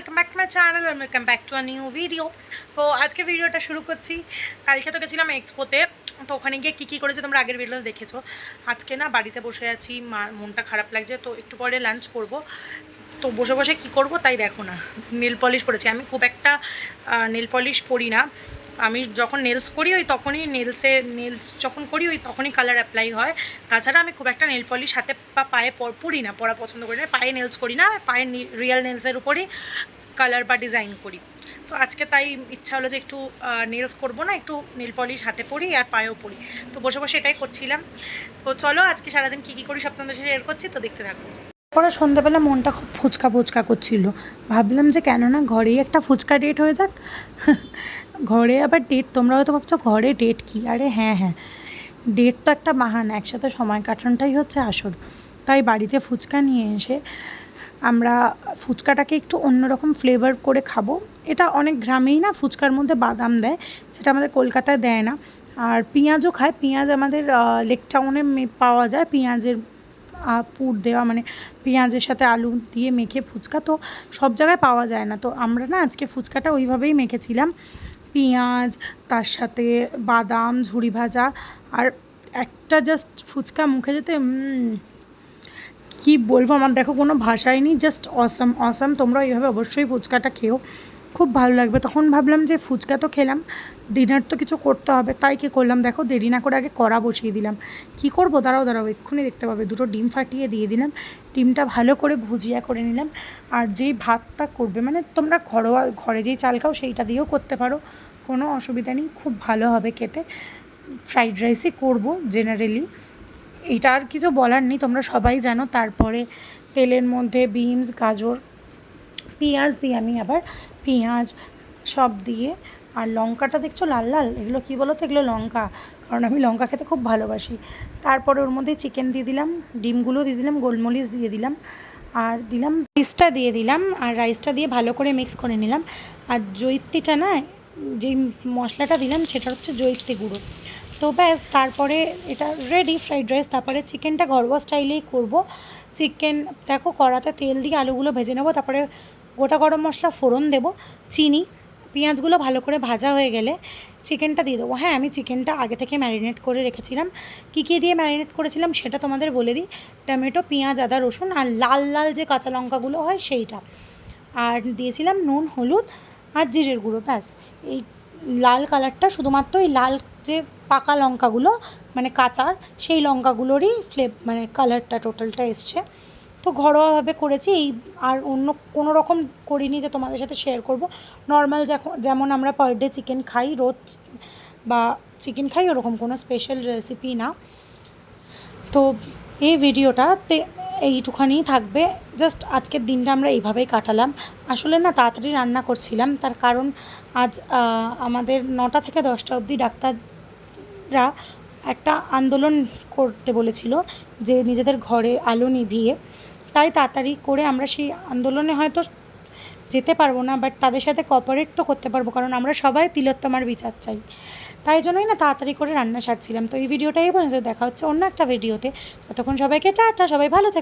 Welcome back to my channel R welcome back to a new video তো আজকে ভিডিওটা শুরু করছি। কালকে তো গেছিলাম এক্সপোতে তো ওখানে গিয়ে কী কী করেছে তোমরা আগের ভিডিওতে দেখেছ। আজকে না বাড়িতে বসে আছি, মা, মনটা খারাপ লাগছে, তো একটু পরে লাঞ্চ করব। তো বসে বসে কি করব তাই দেখো না। নেল পলিশ পড়েছি আমি খুব একটা নেল পলিশ পরি না। আমি যখন নেলস করি, ওই তখনই নেলসের নেলস যখন করি, ওই তখনই কালার অ্যাপ্লাই হয়। তাছাড়া আমি খুব একটা নেল পলিশ হাতে বা পায়ে পরি না, পরা পছন্দ করি না। পায়ে নেলস করি না, পায়ে রিয়েল নেলসের উপরই কালার বা ডিজাইন করি। তো আজকে তাই ইচ্ছা হলো যে একটু নেলস করব না, একটু নেল পলিশ হাতে পরি আর পায়েও পরি। তো বসে বসে এটাই করছিলাম। তো চলো আজকে সারাদিন কী কী করি সব তোমাদের শেয়ার করছি, তো দেখতে থাকো। পরে সন্ধ্যাবেলা মনটা খুব ফুচকা ফুচকা করছিল। ভাবলাম যে কেন না ঘরেই একটা ফুচকা ডেট হয়ে যাক। ঘরে আবার ডেট তোমরা হয়তো ভাবছ ঘরে ডেট কি? আরে হ্যাঁ হ্যাঁ। ডেট তো একটা বাহানা, একসাথে সময় কাটানোটাই হচ্ছে আসর তাই বাড়িতে ফুচকা নিয়ে এসে আমরা ফুচকাটাকে একটু অন্যরকম ফ্লেভার করে খাব। এটা অনেক গ্রামেই না ফুচকার মধ্যে বাদাম দেয় যেটা আমাদের কলকাতায় দেয় না। আর পেঁয়াজও খায়। পেঁয়াজ আমাদের লেক টাউনে পাওয়া যায়। পেঁয়াজের পুর দেওয়া মানে পেঁয়াজের সাথে আলু দিয়ে মেখে ফুচকা তো সব জায়গায় পাওয়া যায় না। তো আমরা না আজকে ফুচকাটা ওইভাবেই মেখেছিলাম। পেঁয়াজ, তার সাথে বাদাম ঝুড়ি ভাজা আর একটা জাস্ট ফুচকা মুখে যেতে কি বলব? আমার দেখো কোনো ভাষাই নেই জাস্ট অসাম অসাম তোমরা এইভাবে অবশ্যই ফুচকাটা খেও। খুব ভালো লাগবে। তখন ভাবলাম যে ফুচকা তো খেলাম ডিনার তো কিছু করতে হবে, তাই কি করলাম? দেখো দেরি না করে আগে কড়া বসিয়ে দিলাম। কি করব? দাঁড়াও দাঁড়াও, এক্ষুনি দেখতে পাবে। দুটো ডিম ফাটিয়ে দিয়ে দিলাম। ডিমটা ভালো করে ভুজিয়া করে নিলাম। আর যেই ভাতটা করবে মানে তোমরা ঘরোয়া, ঘরে যেই চাল খাও সেইটা দিয়েও করতে পারো। কোনো অসুবিধা নেই, খুব ভালো হবে খেতে। ফ্রাইড রাইসই করব জেনারেলি এটা আর কিছু বলার নেই, তোমরা সবাই জানো। তারপরে তেলের মধ্যে বিনস, গাজর পেঁয়াজ দিই আমি আবার পেঁয়াজ সব দিয়ে, আর লঙ্কাটা দেখছ লাল লাল? এগুলো কী বলো তো এগুলো লঙ্কা। কারণ আমি লঙ্কা খেতে খুব ভালোবাসি। তারপরে ওর মধ্যে চিকেন দিয়ে দিলাম, ডিমগুলো দিয়ে দিলাম, গোলমরিচ দিয়ে দিলাম, আর দিলাম রাইসটা দিয়ে দিলাম, আর রাইসটা দিয়ে ভালো করে মিক্স করে নিলাম। আর জৈত্রীটা না, যেই মশলাটা দিলাম সেটা হচ্ছে জৈত্রী গুঁড়ো। তো ব্যাস, তারপরে এটা রেডি ফ্রাইড রাইস তারপরে চিকেনটা ঘরোয়া স্টাইলেই করব। চিকেন দেখো কড়াতে তেল দিয়ে আলুগুলো ভেজে নেব, তারপরে গোটা গরম মশলা ফোড়ন দেবো, চিনি, পেঁয়াজগুলো ভালো করে ভাজা হয়ে গেলে চিকেনটা দিয়ে দেবো। হ্যাঁ আমি চিকেনটা আগে থেকে ম্যারিনেট করে রেখেছিলাম। কী কী দিয়ে ম্যারিনেট করেছিলাম সেটা তোমাদের বলে দিই। টমেটো, পেঁয়াজ, আদা, রসুন আর লাল লাল যে কাঁচা লঙ্কাগুলো হয় সেইটা। আর দিয়েছিলাম নুন, হলুদ আর জিরের গুঁড়ো, ব্যাস। এই লাল কালারটা শুধুমাত্র এই লাল যে পাকা লঙ্কাগুলো মানে কাঁচার সেই লঙ্কাগুলোরই ফ্লেভ মানে কালারটা টোটালটা এসছে। তো ঘরোয়াভাবে করেছি, এই আর অন্য কোনো রকম করিনি যে তোমাদের সাথে শেয়ার করব। নর্মাল যেমন আমরা পার ডে চিকেন খাই, রোজ বা চিকেন খাই, ওরকম কোনো স্পেশাল রেসিপি না। তো এই ভিডিওটাতে এইটুখানি থাকবে। জাস্ট আজকের দিনটা আমরা এইভাবেই কাটালাম। আসলে না, তাড়াতাড়ি রান্না করছিলাম। তার কারণ আজ আমাদের নটা থেকে দশটা অবধি ডাক্তাররা একটা আন্দোলন করতে বলেছিল যে নিজেদের ঘরে আলো নিভিয়ে তাই তাড়াতাড়ি করে আমরা সেই আন্দোলনে হয়তো যেতে পারব না বাট তাদের সাথে কপারেট তো করতে পারব, কারণ আমরা সবাই তিলোত্তমার বিচার চাই। তাই জন্যই না তাড়াতাড়ি করে রান্না সারছিলাম। তো এই ভিডিওটাই পর্যন্ত, দেখা হচ্ছে অন্য একটা ভিডিওতে। ততক্ষণ সবাইকে চা চা সবাই ভালো থাকে